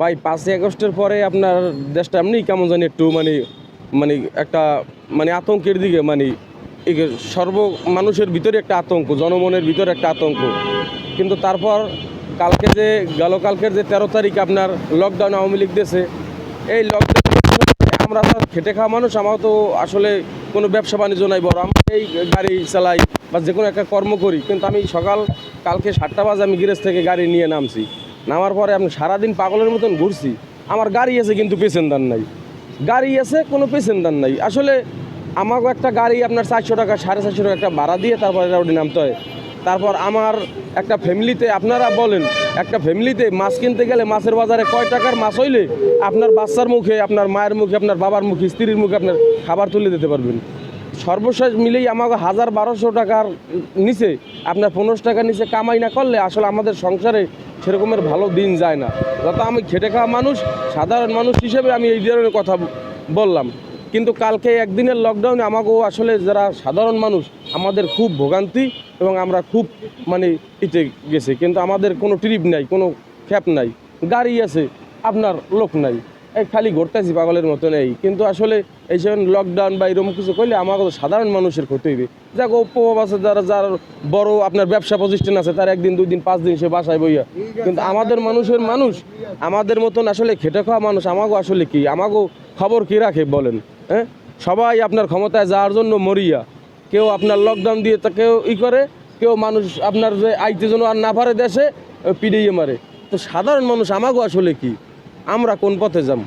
ভাই, পাঁচই আগস্টের পরে আপনার দেশটা এমনি কেমন জানি একটু মানে মানে একটা মানে আতঙ্কের দিকে মানে সর্ব মানুষের ভিতরে একটা আতঙ্ক, জনমনের ভিতরে একটা আতঙ্ক। কিন্তু তারপর কালকে যে, গেল কালকের যে তেরো তারিখ আপনার লকডাউন আওয়ামী লীগ দিয়েছে, এই লকডাউন আমরা তো খেটে খাওয়া মানুষ আমার তো আসলে কোনো ব্যবসা বাণিজ্য নাই বড় আমি এই গাড়ি চালাই বা যে কোনো একটা কর্ম করি। কিন্তু আমি সকাল, কালকে সাতটা বাজে আমি গ্যারেজ থেকে গাড়ি নিয়ে নামছি। নামার পরে আমি সারাদিন পাগলের মতন ঘুরছি। আমার গাড়ি আছে কিন্তু পেসেন্দার নাই। গাড়ি আছে, কোনো পেসেন্দার নাই। আসলে আমাকে একটা গাড়ি আপনার চারশো টাকা, সাড়ে চারশো টাকা একটা ভাড়া দিয়ে তারপরে রোডে নামতে হয়। তারপর আমার একটা ফ্যামিলিতে আপনারা বলেন, একটা ফ্যামিলিতে মাছ কিনতে গেলে মাছের বাজারে কয় টাকার মাছ হইলে আপনার বাচ্চার মুখে, আপনার মায়ের মুখে, আপনার বাবার মুখে, স্ত্রীর মুখে আপনার খাবার তুলে দিতে পারবেন। সর্বশেষ মিলেই আমাকে হাজার বারোশো টাকার নিচে, আপনার পনেরোশো টাকার নিচে কামাই না করলে আসলে আমাদের সংসারে সেরকমের ভালো দিন যায় না। যত আমি খেটে খাওয়া মানুষ, সাধারণ মানুষ হিসেবে আমি এই ধরনের কথা বললাম। কিন্তু কালকে একদিনের লকডাউনে আমাকেও আসলে যারা সাধারণ মানুষ, আমাদের খুব ভোগান্তি এবং আমরা খুব মানে ইতে গেছে। কিন্তু আমাদের কোনো ট্রিপ নাই, কোনো খ্যাপ নাই। গাড়ি আছে, আপনার লোক নাই। খালি ঘুরতেছি পাগলের মতো নেই কিন্তু আসলে এই সময় লকডাউন বা এরকম কিছু করলে আমাকে তো সাধারণ মানুষের ক্ষতি হইবে যাক প্রভাব আছে, যারা যার বড় আপনার ব্যবসা প্রতিষ্ঠান আছে, তার একদিন, দুই দিন, পাঁচ দিন সে বাসায় বইয়া। কিন্তু আমাদের মানুষের মানুষ, আমাদের মতন আসলে খেটে খাওয়া মানুষ আমাকেও আসলে কি? আমাকেও খবর কী রাখে বলেন হ্যাঁ? সবাই আপনার ক্ষমতায় যাওয়ার জন্য মরিয়া। কেউ আপনার লকডাউন দিয়ে তা কেউ ই করে, কেউ মানুষ আপনার যে আইতে জন্য আর না পারে দেশে, পিডিয়ে মারে। তো সাধারণ মানুষ আমাকেও আসলে কি? আমরা কোন পথে যাম?